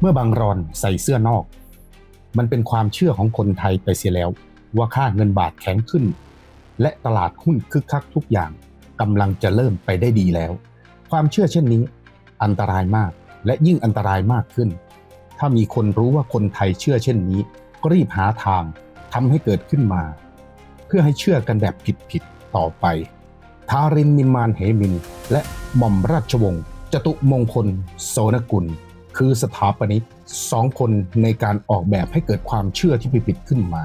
เมื่อบางรอนใส่เสื้อนอก มันเป็นความเชื่อของคนไทยไปเสียแล้ว ว่าค่าเงินบาทแข็งขึ้น และตลาดหุ้นคึกคักทุกอย่างกำลังจะเริ่มไปได้ดีแล้ว ความเชื่อเช่นนี้ อันตรายมากและยิ่งอันตรายมากขึ้น ถ้ามีคนรู้ว่าคนไทยเชื่อเช่นนี้ ก็รีบหาทางทำให้เกิดขึ้นมา เพื่อให้เชื่อกันแบบผิดๆต่อไป ทารินนิมมานเหมิน และหม่อมราชวงศ์จตุมงคล โสนกุล คือสถาปนิกสองคนในการออกแบบให้เกิดความเชื่อที่ผิดๆขึ้นมา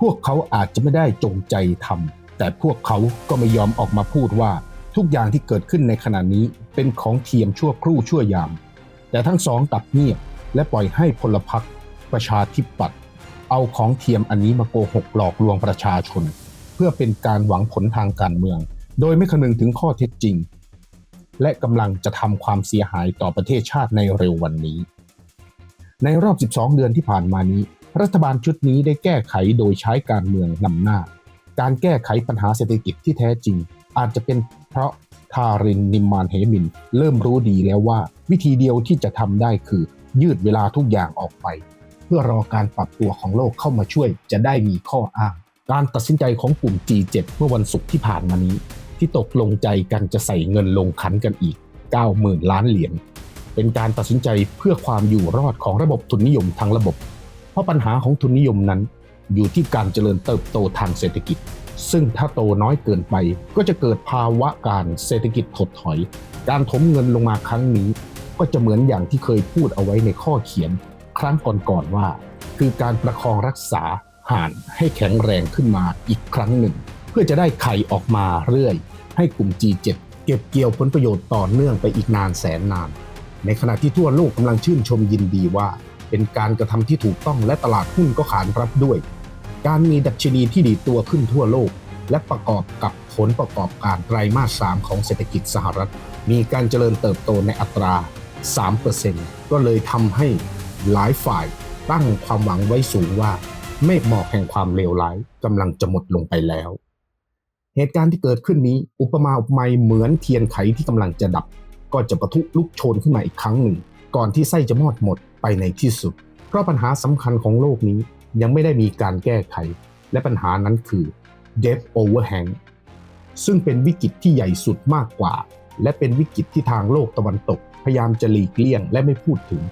พวกเขาอาจจะไม่ได้จงใจทำแต่พวกเขาก็ไม่ยอมออกมาพูดว่าทุกอย่างที่เกิดขึ้นในขณะนี้เป็นของเทียมชั่วครู่ชั่วยาม แต่ทั้งสองกลับเงียบ และปล่อยให้พลพรรคประชาธิปัตย์เอาของเทียมอันนี้มาโกหกหลอกลวงประชาชน เพื่อเป็นการหวังผลทางการเมือง โดยไม่คำนึงถึงข้อเท็จจริง และกำลังจะทำความเสียหายต่อประเทศชาติในเร็ววันนี้ ในรอบ 12 เดือนที่ผ่านมานี้ รัฐบาลชุดนี้ได้แก้ไขโดยใช้การเมืองนำหน้า การแก้ไขปัญหาเศรษฐกิจที่แท้จริง อาจจะเป็นเพราะทารินนิมมานเฮมิน เริ่มรู้ดีแล้วว่า วิธีเดียวที่จะทำได้คือ ยืดเวลาทุกอย่างออกไป เพื่อรอการปรับตัวของโลกเข้ามาช่วยจะได้มีข้ออ้าง การตัดสินใจของกลุ่ม G7 เมื่อวันศุกร์ที่ผ่านมานี้ ที่ตกลงใจกันจะใส่เงินลงขันกันอีก 90,000 ล้านเหรียญเป็นการตัดสินใจเพื่อความอยู่รอดของระบบทุนนิยมทั้งระบบ เพราะปัญหาของทุนนิยมนั้น อยู่ที่การเจริญเติบโตทางเศรษฐกิจ ซึ่งถ้าโตน้อยเกินไป ก็จะเกิดภาวะการเศรษฐกิจถดถอย การถมเงินลงมาครั้งนี้ ก็จะเหมือนอย่างที่เคยพูดเอาไว้ในข้อเขียน ครั้งก่อนๆว่า คือการประคองรักษาห่านให้แข็งแรงขึ้นมาอีกครั้งหนึ่ง พื่อจะได้ไข่ออกมาเรื่อย ให้กลุ่ม G7 เก็บเกี่ยวผลประโยชน์ต่อเนื่องไปอีกนานแสนนาน ในขณะที่ทั่วโลกกำลังชื่นชมยินดีว่า เป็นการกระทำที่ถูกต้องและตลาดหุ้นก็ขานรับด้วย การมีดัชนีที่ดีตัวขึ้นทั่วโลก และประกอบกับผลประกอบการไตรมาส 3 ของเศรษฐกิจสหรัฐ มีการเจริญเติบโตในอัตรา 3%ก็เลยทำให้หลายฝ่ายตั้งความหวังไว้สูงว่าเมฆหมอกแห่งความเลวร้ายกำลังจะหมดลงไปแล้ว เหตุการณ์ที่เกิดขึ้นนี้ อุปมาอุปไมยเหมือนเทียนไขที่กำลังจะดับ ก็จะปะทุลุกโชนขึ้นมาอีกครั้งหนึ่ง ก่อนที่ไส้จะมอดหมดไปในที่สุด เพราะปัญหาสำคัญของโลกนี้ยังไม่ได้มีการแก้ไข และปัญหานั้นคือ debt overhang ซึ่งเป็นวิกฤตที่ใหญ่สุดมากกว่า และเป็นวิกฤตที่ทางโลกตะวันตก พยายามจะหลีกเลี่ยงและไม่พูดถึง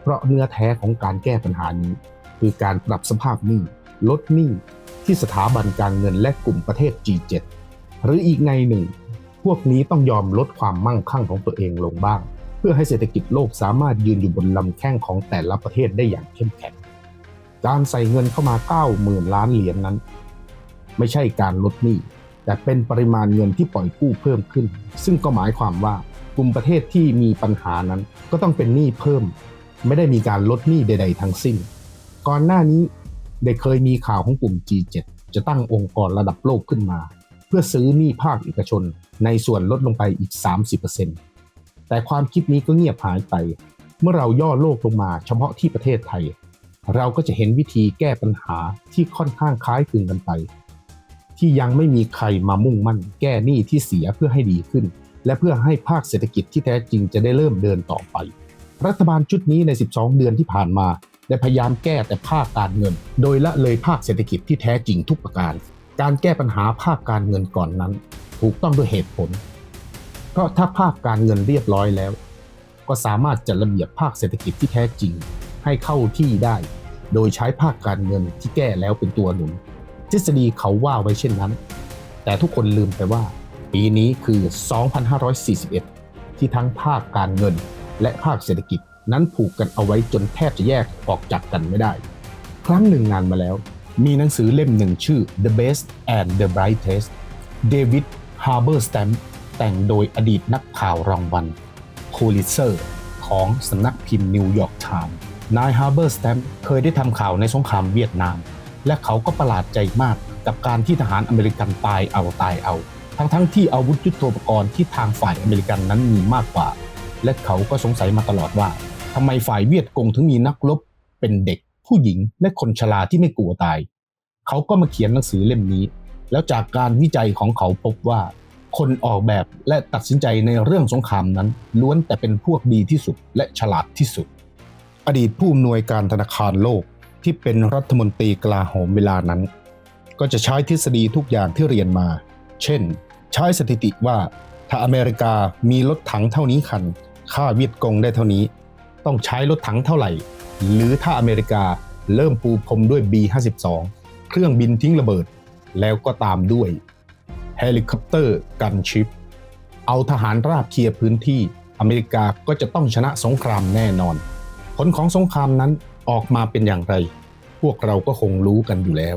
เพราะเนื้อแท้ของการแก้ปัญหานี้ คือการปรับสภาพหนี้ ลดหนี้ที่สถาบันการเงินและกลุ่มประเทศ G7 หรืออีกในหนึ่ง พวกนี้ต้องยอมลดความมั่งคั่งของตัวเองลงบ้าง เพื่อให้เศรษฐกิจโลกสามารถยืนอยู่บนลำแข้งของแต่ละประเทศได้อย่างเข้มแข็ง การใส่เงินเข้ามา 90,000 ล้านเหรียญนนั้น ไม่ใช่การลดหนี้แต่เป็นปริมาณเงินที่ปล่อยกู้เพิ่มขึ้น ซึ่งก็หมายความว่ากลุ่มประเทศที่มีปัญหานั้น ก็ต้องเป็นหนี้เพิ่ม ไม่ได้มีการลดหนี้ใด ๆ ทั้งสิ้น ก่อนหน้านี้ ได้เคยมีข่าวของกลุ่ม G7 จะตั้งองค์กรระดับโลกขึ้นมา เพื่อซื้อหนี้ภาคเอกชนในส่วนลดลงไปอีก 30%แต่ความคิดนี้ก็เงียบหายไป เมื่อเราย่อโลกลงมาเฉพาะที่ประเทศไทย เราก็จะเห็นวิธีแก้ปัญหาที่ค่อนข้างคล้ายคลึงกันไป ที่ยังไม่มีใครมามุ่งมั่นแก้หนี้ที่เสียเพื่อให้ดีขึ้น และเพื่อให้ภาคเศรษฐกิจที่แท้จริงจะได้เริ่มเดินต่อไป รัฐบาลชุดนี้ใน 12 เดือนที่ผ่านมา ได้พยายามแก้แต่ภาคการเงิน โดยละเลยภาคเศรษฐกิจที่แท้จริงทุกประการ การแก้ปัญหาภาคการเงินก่อนนั้น ถูกต้องด้วยเหตุผล เพราะถ้าภาคการเงินเรียบร้อยแล้ว ก็สามารถจัดระเบียบภาคเศรษฐกิจที่แท้จริง ให้เข้าที่ได้ โดยใช้ภาคการเงินที่แก้แล้วเป็นตัวหนุน ทฤษฎีเขาว่าไว้เช่นนั้น แต่ทุกคนลืมไปว่า ปีนี้คือ 2541 ที่ทั้งภาคการเงินและภาคเศรษฐกิจ นั้นผูกกันเอาไว้จนแทบจะแยกออกจากกันไม่ได้ ครั้งหนึ่งนานมาแล้ว มีหนังสือเล่มหนึ่งชื่อ The Best and the Brightest David Haberstam แต่งโดยอดีตนักข่าวรางวัลโ u ลิเซอร์ของสำนักพิมพ์นิวยอร์กไทม์นายฮาร์เบอร์สแตมเคยได้ทำข่าวในสงครามเวียดนาม และเขาก็ประหลาดใจมากกับการที่ทหารอเมริกันตายเอาตายเอา ทั้งๆทที่อาวุธยุทโธปกรณ์ที่ทางฝ่ายอเมริกันนั้นมีมากกว่า และเขาก็สงสัยมาตลอดว่า ทำไมฝ่ายเวียดกงถึงมีนักรบเป็นเด็ก ผู้หญิงและคนชราที่ไม่กลัวตาย เขาก็มาเขียนหนังสือเล่มนี้ แล้วจากการวิจัยของเขาพบว่า คนออกแบบและตัดสินใจในเรื่องสงครามนั้น ล้วนแต่เป็นพวกดีที่สุดและฉลาดที่สุด อดีตผู้อำนวยการธนาคารโลกที่เป็นรัฐมนตรีกลาโหมเวลานั้น ก็จะใช้ทฤษฎีทุกอย่างที่เรียนมา เช่น ใช้สถิติว่าถ้าอเมริกามีรถถังเท่านี้คัน ค่าเวียดกงได้เท่านี้ ต้องใช้รถถังเท่าไหร่ หรือถ้าอเมริกาเริ่มปูพรมด้วย B52 เครื่องบินทิ้งระเบิด แล้วก็ตามด้วยเฮลิคอปเตอร์กันชิป เอาทหารราบเคลียร์พื้นที่อเมริกาก็จะต้องชนะสงครามแน่นอน ผลของสงครามนั้นออกมาเป็นอย่างไร พวกเราก็คงรู้กันอยู่แล้ว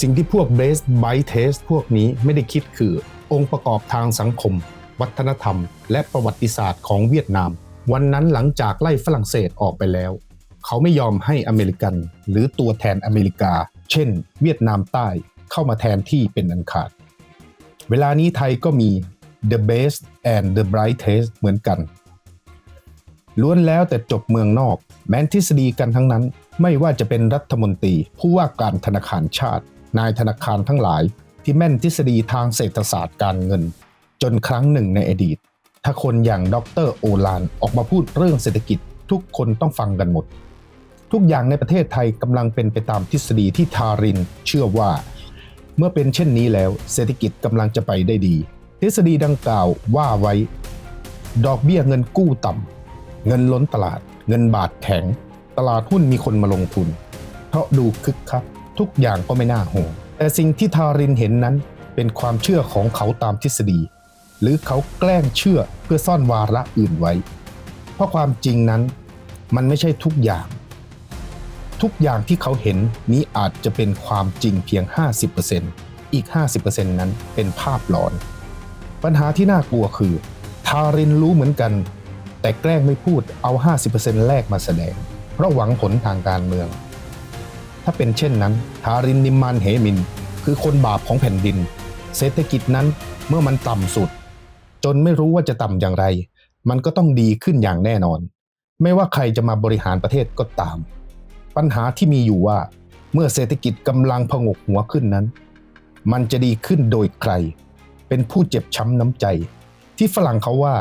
สิ่งที่พวกเบสไบเทสพวกนี้ไม่ได้คิดคือองค์ประกอบทางสังคม วัฒนธรรม และประวัติศาสตร์ของเวียดนาม วันนั้นหลังจากไล่ฝรั่งเศสออกไปแล้ว เขาไม่ยอมให้อเมริกัน หรือตัวแทนอเมริกา เช่น เวียดนามใต้เข้ามาแทนที่เป็นอันขาด เวลานี้ไทยก็มี the best and the brightest เหมือนกัน ล้วนแล้วแต่จบเมืองนอก แม้นทฤษฎีกันทั้งนั้น ไม่ว่าจะเป็นรัฐมนตรี ผู้ว่าการธนาคารชาติ นายธนาคารทั้งหลาย ที่แม่นทฤษฎีทางเศรษฐศาสตร์การเงิน จนครั้งหนึ่งในอดีต ถ้าคนอย่างดรโอลานออกมาพูดเรื่องเศรษฐกิจทุกคนต้องฟังกันหมด ทุกอย่างในประเทศไทยกำลังเป็นไปตามทฤษฎีที่ทารินเชื่อว่า เมื่อเป็นเช่นนี้แล้วเศรษฐกิจกำลังจะไปได้ดี ทฤษฎีดังกล่าวว่าไว้ ดอกเบี้ยเงินกู้ต่ำเงินล้นตลาด เงินบาทแข็ง ตลาดหุ้นมีคนมาลงทุน เพราะดูคึกคักทุกอย่างก็ไม่น่าห่วงแต่สิ่งที่ทารินเห็นนั้นเป็นความเชื่อของเขาตามทฤษฎี หรือเขาแกล้งเชื่อเพื่อซ่อนวาระอื่นไว้ เพราะความจริงนั้นมันไม่ใช่ทุกอย่าง ทุกอย่างที่เขาเห็นนี้อาจจะเป็นความจริงเพียง 50%อีก 50%นั้นเป็นภาพหลอน ปัญหาที่น่ากลัวคือ ทารินรู้เหมือนกัน แต่แกล้งไม่พูดเอา 50%แรกมาแสดง เพราะหวังผลทางการเมือง ถ้าเป็นเช่นนั้น ทารินนิมมานเฮมิน คือคนบาปของแผ่นดิน เศรษฐกิจนั้นเมื่อมันต่ำสุด จนไม่รู้ว่าจะต่ำอย่างไร มันก็ต้องดีขึ้นอย่างแน่นอน ไม่ว่าใครจะมาบริหารประเทศก็ตาม ปัญหาที่มีอยู่ว่า เมื่อเศรษฐกิจกำลังพงกหัวขึ้นนั้น มันจะดีขึ้นโดยใคร เป็นผู้เจ็บช้ำน้ำใจ ที่ฝรั่งเขาว่า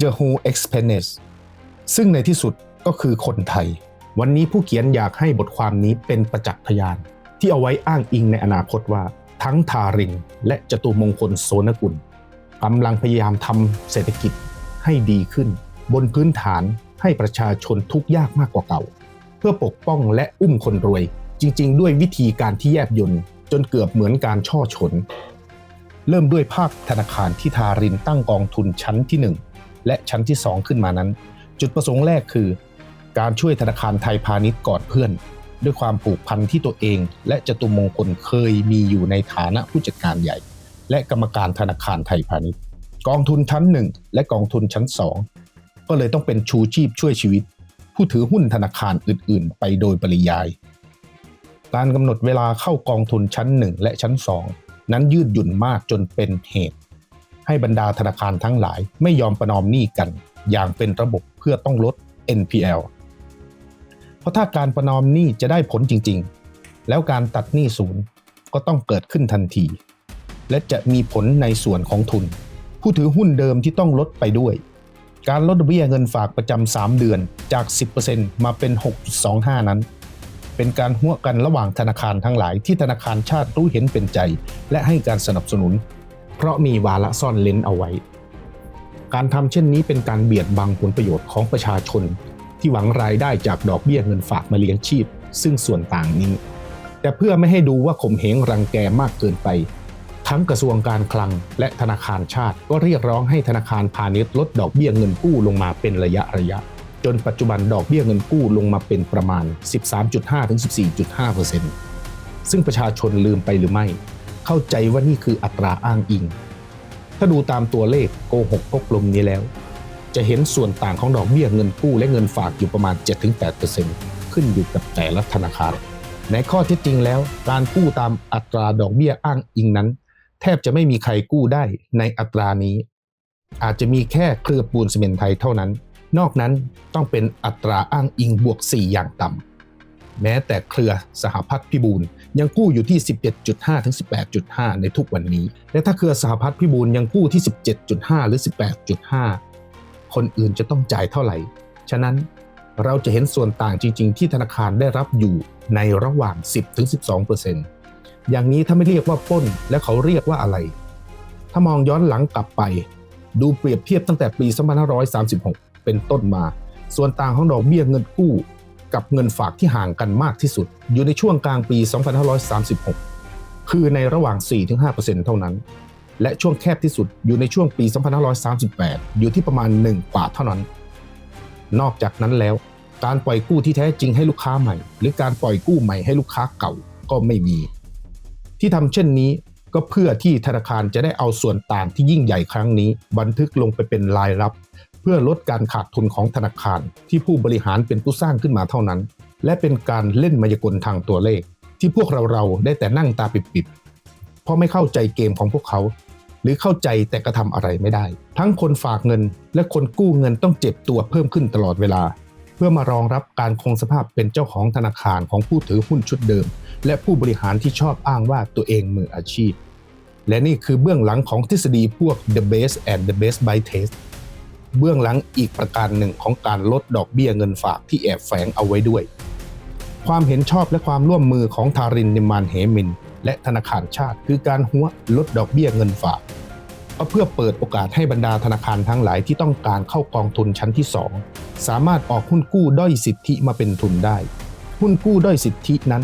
the who expense ซึ่งในที่สุดก็คือคนไทย วันนี้ผู้เขียนอยากให้บทความนี้เป็นประจักษ์พยาน ที่เอาไว้อ้างอิงในอนาคตว่า ทั้งทารินและจตุมงคลโสนกุล กำลังพยายามทำเศรษฐกิจให้ดีขึ้น บนพื้นฐานให้ประชาชนทุกข์ยากมากกว่าเก่า เพื่อปกป้องและอุ้มคนรวย จริง ๆ ด้วยวิธีการที่แยบยลจนเกือบเหมือนการช่อฉน เริ่มด้วยภาคธนาคารที่ทารินตั้งกองทุนชั้นที่ 1 และชั้นที่ 2 ขึ้นมานั้น จุดประสงค์แรกคือ การช่วยธนาคารไทยพาณิชย์กอดเพื่อน ด้วยความผูกพันที่ตัวเอง และจตุมงคลเคยมีอยู่ในฐานะผู้จัดการใหญ่ และกรรมการธนาคารไทยพาณิชย์ กองทุนชั้น 1 และกองทุนชั้น 2 ก็เลยต้องเป็นชูชีพช่วยชีวิต ผู้ถือหุ้นธนาคารอื่น ๆ ไปโดยปริยาย การกำหนดเวลาเข้ากองทุนชั้น 1 และชั้น 2 นั้นยืดหยุ่นมากจนเป็นเหตุ ให้บรรดาธนาคารทั้งหลายไม่ยอมประนอมหนี้กัน อย่างเป็นระบบเพื่อต้องลด NPL เพราะถ้าการประนอมหนี้จะได้ผลจริง ๆ แล้วการตัดหนี้ศูนย์ก็ต้องเกิดขึ้นทันที และจะมีผลในส่วนของทุน ผู้ถือหุ้นเดิมที่ต้องลดไปด้วย การลดเบี้ยเงินฝากประจำ 3 เดือนจาก 10%มาเป็น 6.25 นั้น เป็นการหัวกันระหว่างธนาคารทั้งหลายที่ธนาคารชาติรู้เห็นเป็นใจ และให้การสนับสนุน เพราะมีวาระซ่อนเลนเอาไว้ การทำเช่นนี้เป็นการเบียดบังผลประโยชน์ของประชาชน ที่หวังรายได้จากดอกเบี้ยเงินฝากมาเลี้ยงชีพ ซึ่งส่วนต่างนี้ แต่เพื่อไม่ให้ดูว่าข่มเหงรังแกมากเกินไป ทั้งกระทรวงการคลัง และธนาคารชาติ ก็เรียกร้องให้ธนาคารพาณิชย์ลดดอกเบี้ยเงินกู้ลงมาเป็นระยะระยะ จนปัจจุบันดอกเบี้ยเงินกู้ลงมาเป็นประมาณ 13.5-14.5%ซึ่งประชาชนลืมไปหรือไม่ เข้าใจว่านี่คืออัตราอ้างอิง ถ้าดูตามตัวเลขโกหกพกลมนี้แล้ว จะเห็นส่วนต่างของดอกเบี้ยเงินกู้และเงินฝากอยู่ประมาณ 7-8%ขึ้นอยู่กับแต่ละธนาคารในข้อเท็จจริงแล้ว การกู้ตามอัตราดอกเบี้ยอ้างอิงนั้น แทบจะไม่มีใครกู้ได้ในอัตรานี้ อาจจะมีแค่เครือปูนซีเมนต์ไทยเท่านั้น นอกนั้นต้องเป็นอัตราอ้างอิงบวก 4 อย่างต่ำแม้แต่เครือสหพัฒน์พิบูลยังกู้อยู่ที่ 17.5 ถึง 18.5 ในทุกวันนี้ และถ้าเครือสหพัฒน์พิบูลยังกู้ที่ 17.5 หรือ 18.5 คนอื่นจะต้องจ่ายเท่าไหร่ ฉะนั้นเราจะเห็นส่วนต่างจริง ๆ ที่ธนาคารได้รับอยู่ในระหว่าง 10-12% อย่างนี้ถ้าไม่เรียกว่าป้นและเขาเรียกว่าอะไร ถ้ามองย้อนหลังกลับไป ดูเปรียบเทียบตั้งแต่ปี 2536 เป็นต้นมา ส่วนต่างของดอกเบี้ยเงินกู้ กับเงินฝากที่ห่างกันมากที่สุด อยู่ในช่วงกลางปี 2536 คือในระหว่าง 4-5%เท่านั้น และช่วงแคบที่สุดอยู่ในช่วงปี 2538 อยู่ที่ประมาณ 1 กว่าเท่านั้น นอกจากนั้นแล้วการปล่อยกู้ที่แท้จริงให้ลูกค้าใหม่ หรือการปล่อยกู้ใหม่ให้ลูกค้าเก่าก็ไม่มี ที่ทำเช่นนี้ก็เพื่อที่ธนาคารจะได้เอาส่วนต่างที่ยิ่งใหญ่ครั้งนี้ บันทึกลงไปเป็นรายรับ เพื่อลดการขาดทุนของธนาคาร ที่ผู้บริหารเป็นผู้สร้างขึ้นมาเท่านั้น และเป็นการเล่นมายากลทางตัวเลข ที่พวกเราเราได้แต่นั่งตาปิบๆเพราะไม่เข้าใจเกมของพวกเขา หรือเข้าใจแต่กระทำอะไรไม่ได้ ทั้งคนฝากเงินและคนกู้เงินต้องเจ็บตัวเพิ่มขึ้นตลอดเวลา เพื่อมารองรับการคงสภาพเป็นเจ้าของธนาคารของผู้ถือหุ้นชุดเดิม และผู้บริหารที่ชอบอ้างว่าตัวเองมืออาชีพ และนี่คือเบื้องหลังของทฤษฎีพวก the best and the best by test เบื้องหลังอีกประการหนึ่งของการลดดอกเบี้ยเงินฝากที่แอบแฝงเอาไว้ด้วย ความเห็นชอบและความร่วมมือของทารินนิมานเฮมิน และธนาคารชาติคือการหัวลดดอกเบี้ยเงินฝาก ก็เพื่อเปิดโอกาสให้บรรดาธนาคารทั้งหลายที่ต้องการเข้ากองทุนชั้นที่ 2 สามารถออกหุ้นกู้ด้อยสิทธิมาเป็นทุนได้ หุ้นกู้ด้อยสิทธินั้น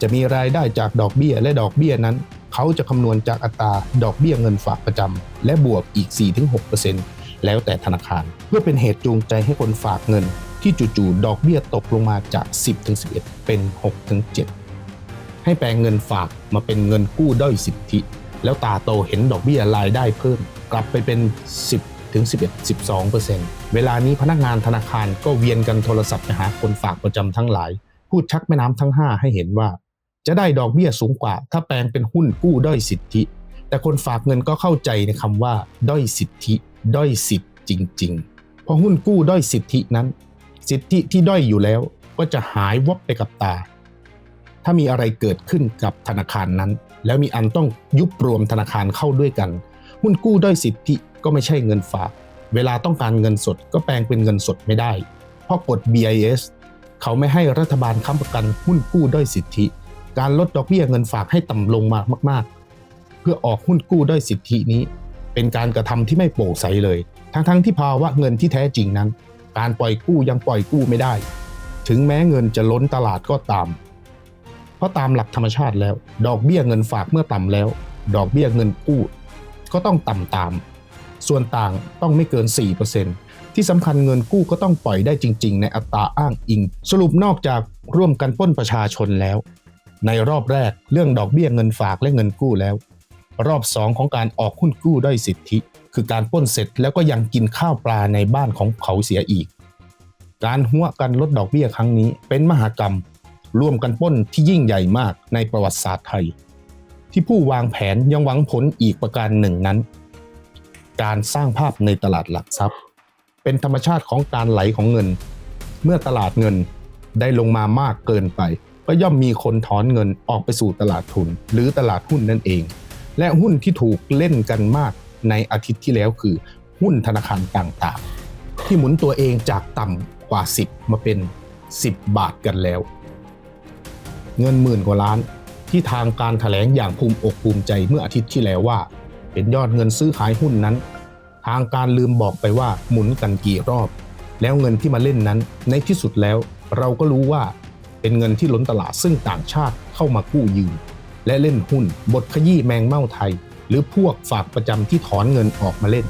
จะมีรายได้จากดอกเบี้ยและดอกเบี้ยนั้น เขาจะคำนวณจากอัตราดอกเบี้ยเงินฝากประจำและบวกอีก 4-6%แล้วแต่ธนาคาร เพื่อเป็นเหตุจูงใจให้คนฝากเงิน ที่จู่ๆดอกเบี้ยตกลงมาจาก 10-11 เป็น 6-7 ให้แปลงเงินฝากมาเป็นเงินกู้ด้อยสิทธิ แล้วตาโตเห็นดอกเบี้ยรายได้เพิ่ม กลับไปเป็น 10ถึง11 12 เวลานี้พนักงานธนาคารก็เวียนกันโทรศัพท์ไปหาคนฝากประจำทั้งหลาย พูดชักแม่น้ำทั้ง 5 ให้เห็นว่า จะได้ดอกเบี้ยสูงกว่า ถ้าแปลงเป็นหุ้นกู้ด้อยสิทธิ แต่คนฝากเงินก็เข้าใจในคำว่า ด้อยสิทธิ ด้อยสิทธิ์จริง ๆ เพราะหุ้นกู้ด้อยสิทธินั้น สิทธิที่ด้อยอยู่แล้วก็จะหายวับไปกับตา ถ้ามีอะไรเกิดขึ้นกับธนาคารนั้น แล้วมีอันต้องยุบรวมธนาคารเข้าด้วยกัน หุ้นกู้ด้อยสิทธิก็ไม่ใช่เงินฝาก เวลาต้องการเงินสดก็แปลงเป็นเงินสดไม่ได้ เพราะกฎ BIS เขาไม่ให้รัฐบาลค้ำประกันหุ้นกู้ด้อยสิทธิ การลดดอกเบี้ยเงินฝากให้ต่ำลงมามาก ๆ เพื่อออกหุ้นกู้ด้อยสิทธินี้ เป็นการกระทำที่ไม่โปร่งใสเลย ทั้งๆที่ภาวะเงินที่แท้จริงนั้น การปล่อยกู้ยังปล่อยกู้ไม่ได้ ถึงแม้เงินจะล้นตลาดก็ตาม เพราะตามหลักธรรมชาติแล้ว ดอกเบี้ยเงินฝากเมื่อต่ำแล้ว ดอกเบี้ยเงินกู้ก็ต้องต่ำตาม ส่วนต่างต้องไม่เกิน 4%ที่สำคัญเงินกู้ก็ต้องปล่อยได้จริง ๆ ในอัตราอ้างอิง สรุปนอกจากร่วมกันป้นประชาชนแล้ว ในรอบแรกเรื่องดอกเบี้ยเงินฝากและเงินกู้แล้ว รอบ 2 ของการออกหุ้นกู้ได้สิทธิ คือการป้นเสร็จแล้วก็ยังกินข้าวปลาในบ้านของเขาเสียอีก การหัวกันลดดอกเบี้ยครั้งนี้เป็นมหากรรม ร่วมกันป้นที่ยิ่งใหญ่มากในประวัติศาสตร์ไทย ที่ผู้วางแผนยังหวังผลอีกประการหนึ่งนั้น การสร้างภาพในตลาดหลักทรัพย์ เป็นธรรมชาติของการไหลของเงิน เมื่อตลาดเงินได้ลงมามากเกินไป ก็ย่อมมีคนถอนเงินออกไปสู่ตลาดทุน หรือตลาดหุ้นนั่นเอง และหุ้นที่ถูกเล่นกันมากในอาทิตย์ที่แล้วคือ หุ้นธนาคารต่างๆ ที่หมุนตัวเองจากต่ำกว่า 10 มาเป็น 10 บาทกันแล้ว เงินหมื่นกว่าล้าน ที่ทางการถแถลงอย่างภูมิอกภูมิใจเมื่ออาทิตย์ที่แล้วว่า เป็นยอดเงินซื้อขายหุ้นนั้น ทางการลืมบอกไปว่าหมุนกันกี่รอบ แล้วเงินที่มาเล่นนั้นในที่สุดแล้ว เราก็รู้ว่าเป็นเงินที่ล้นตลาดซึ่งต่างชาติเข้ามากู้ยืมและเล่นหุ้นบทขยี้แมงเม่าไทย หรือพวกฝากประจำที่ถอนเงินออกมาเล่น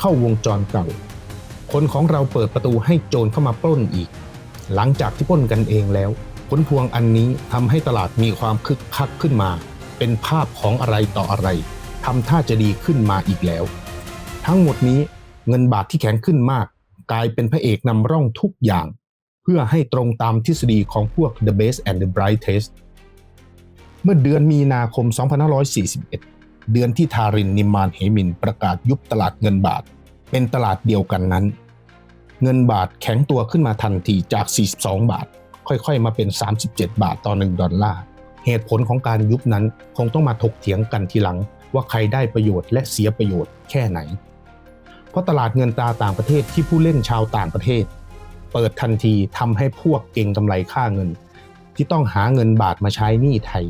เข้าวงจรเก่า คนของเราเปิดประตูให้โจรเข้ามาปล้นอีก หลังจากที่ปล้นกันเองแล้ว ผลพวงอันนี้ทำให้ตลาดมีความคึกคักขึ้นมา เป็นภาพของอะไรต่ออะไรทำท่าจะดีขึ้นมาอีกแล้ว ทั้งหมดนี้เงินบาทที่แข็งขึ้นมาก กลายเป็นพระเอกนำร่องทุกอย่าง เพื่อให้ตรงตามทฤษฎีของพวก The Best and the Brightest เมื่อเดือนมีนาคม 2541 เดือนที่ทารินนิมานเฮมินประกาศยุบตลาดเงินบาท เป็นตลาดเดียวกันนั้น เงินบาทแข็งตัวขึ้นมาทันทีจาก 42 บาท ค่อยๆ มาเป็น 37 บาทต่อ 1 ดอลลาร์ เหตุผลของการยุบนั้นคงต้องมาถกเถียงกันทีหลัง ว่าใครได้ประโยชน์และเสียประโยชน์แค่ไหน เพราะตลาดเงินตราต่างประเทศที่ผู้เล่นชาวต่างประเทศ เปิดทันทีทำให้พวกเก่งกำไรค่าเงิน ที่ต้องหาเงินบาทมาใช้หนี้ไทย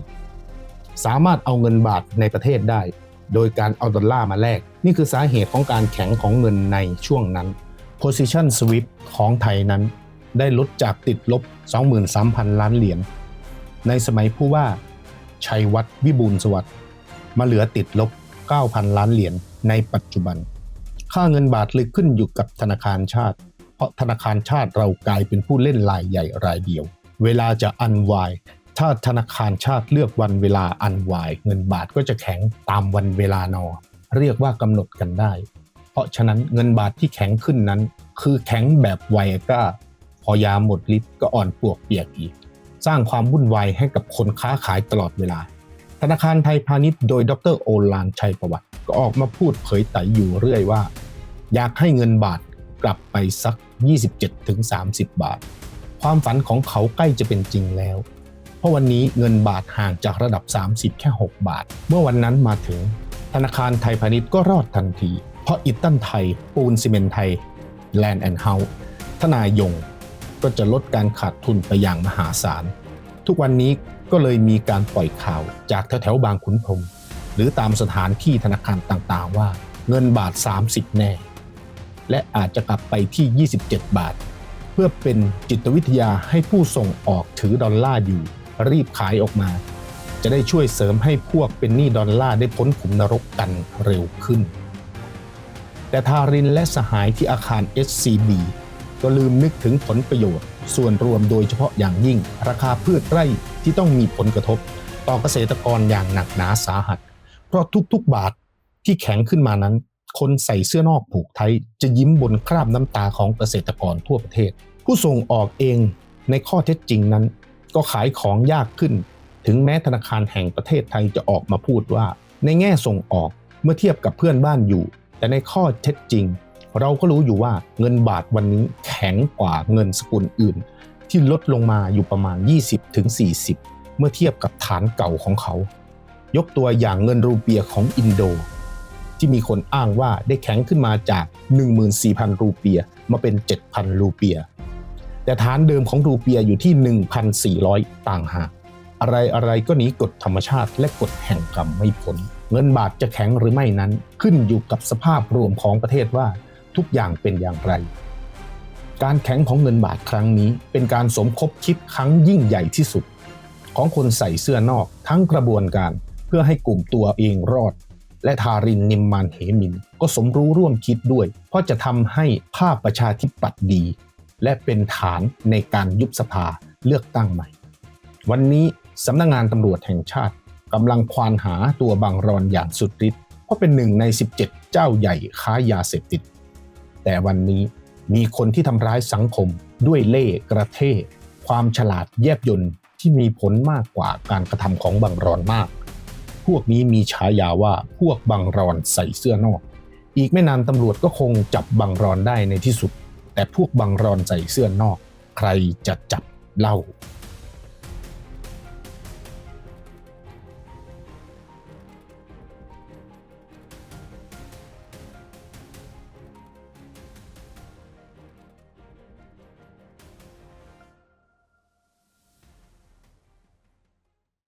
สามารถเอาเงินบาทในประเทศได้ โดยการเอาดอลลาร์มาแลกนี่คือสาเหตุของการแข็งของเงินในช่วงนั้น position sweep ของไทยนั้น ได้ลดจากติดลบ 23,000 ล้านเหรียญในสมัยผู้ว่า ชัยวัฒน์วิบูลสวัสดิ์มาเหลือติดลบ 9,000 ล้านเหรียญในปัจจุบัน ค่าเงินบาทเลยขึ้นอยู่กับธนาคารชาติ เพราะธนาคารชาติเรากลายเป็นผู้เล่นรายใหญ่รายเดียว เวลาจะอันวายถ้าธนาคารชาติเลือกวันเวลาอันวาย เงินบาทก็จะแข็งตามวันเวลานอ เรียกว่ากำหนดกันได้ เพราะฉะนั้นเงินบาทที่แข็งขึ้นนั้น คือแข็งแบบไวก้า พอยาหมดฤทธิ์ก็อ่อนปวกเปียกอีก สร้างความวุ่นวายให้กับคนค้าขายตลอดเวลา ธนาคารไทยพาณิชย์โดยดรโอลานชัยประวัติ ก็ออกมาพูดเผยไตอยู่เรื่อยว่า อยากให้เงินบาทกลับไปสัก 27-30 บาท ความฝันของเขาใกล้จะเป็นจริงแล้ว เพราะวันนี้เงินบาทห่างจากระดับ 30 แค่ 6 บาท เมื่อวันนั้นมาถึง ธนาคารไทยพาณิชย์ก็รอดทันที เพราะอิตตันไทย ปูนซีเมนไทย แลนด์แอนด์เฮาส์ทนายยง ก็จะลดการขาดทุนไปอย่างมหาศาล ทุกวันนี้ก็เลยมีการปล่อยข่าวจากแถวๆบางขุนพรมหรือตามสถานที่ธนาคารต่างๆ ว่าเงินบาท 30 แน่ และอาจจะกลับไปที่ 27 บาท เพื่อเป็นจิตวิทยาให้ผู้ส่งออกถือดอลลาร์อยู่ รีบขายออกมา จะได้ช่วยเสริมให้พวกเป็นหนี้ดอลลาร์ได้พ้นขุมนรกกันเร็วขึ้น แต่ทารินและสหายที่อาคาร SCB ก็ลืมนึกถึงผลประโยชน์ ส่วนรวมโดยเฉพาะอย่างยิ่ง ราคาพืชไร่ที่ต้องมีผลกระทบ ต่อเกษตรกรอย่างหนักหนาสาหัส เพราะทุกๆบาทที่แข็งขึ้นมานั้น คนใส่เสื้อนอกผูกไทย จะยิ้มบนคราบน้ำตาของเกษตรกรทั่วประเทศ ผู้ส่งออกเองในข้อเท็จจริงนั้น ก็ขายของยากขึ้น ถึงแม้ธนาคารแห่งประเทศไทยจะออกมาพูดว่า ในแง่ส่งออกเมื่อเทียบกับเพื่อนบ้านอยู่ แต่ในข้อเท็จจริง เราก็รู้อยู่ว่าเงินบาทวันนี้แข็งกว่าเงินสกุลอื่น ที่ลดลงมาอยู่ประมาณ 20-40 เมื่อเทียบกับฐานเก่าของเขา ยกตัวอย่างเงินรูเปียของอินโด ที่มีคนอ้างว่าได้แข็งขึ้นมาจาก 14,000 รูเปียมาเป็น 7,000 รูเปีย แต่ฐานเดิมของรูเปียอยู่ที่ 1,400 ต่างหากอะไรอะไรก็หนีกฎธรรมชาติและกฎแห่งกรรมไม่พ้นเงินบาทจะแข็งหรือไม่นั้น ขึ้นอยู่กับสภาพรวมของประเทศว่า ทุกอย่างเป็นอย่างไร การแข็งของเงินบาทครั้งนี้ เป็นการสมคบคิดครั้งยิ่งใหญ่ที่สุด ของคนใส่เสื้อนอกทั้งกระบวนการเพื่อให้กลุ่มตัวเองรอด และทารินนิมมานเหมิน ก็สมรู้ร่วมคิดด้วย เพราะจะทำให้ภาพประชาธิปัตย์ดี และเป็นฐานในการยุบสภาเลือกตั้งใหม่ วันนี้สำนักงงานตำรวจแห่งชาติกำลังควานหาตัวบางรอนอย่างสุดฤทธิ์เพราะเป็นหนึ่งใน 17 เจ้าใหญ่ค้ายาเสพติด แต่วันนี้มีคนที่ทำร้ายสังคมด้วยเล่กระเทศความฉลาดแยบยนต์ที่มีผลมากกว่าการกระทำของบางรอนมาก พวกนี้มีฉายาว่าพวกบางรอนใส่เสื้อนอก อีกไม่นานตำรวจก็คงจับบางรอนได้ในที่สุด แต่พวกบางรอนใส่เสื้อนอก ใครจะจับเล่า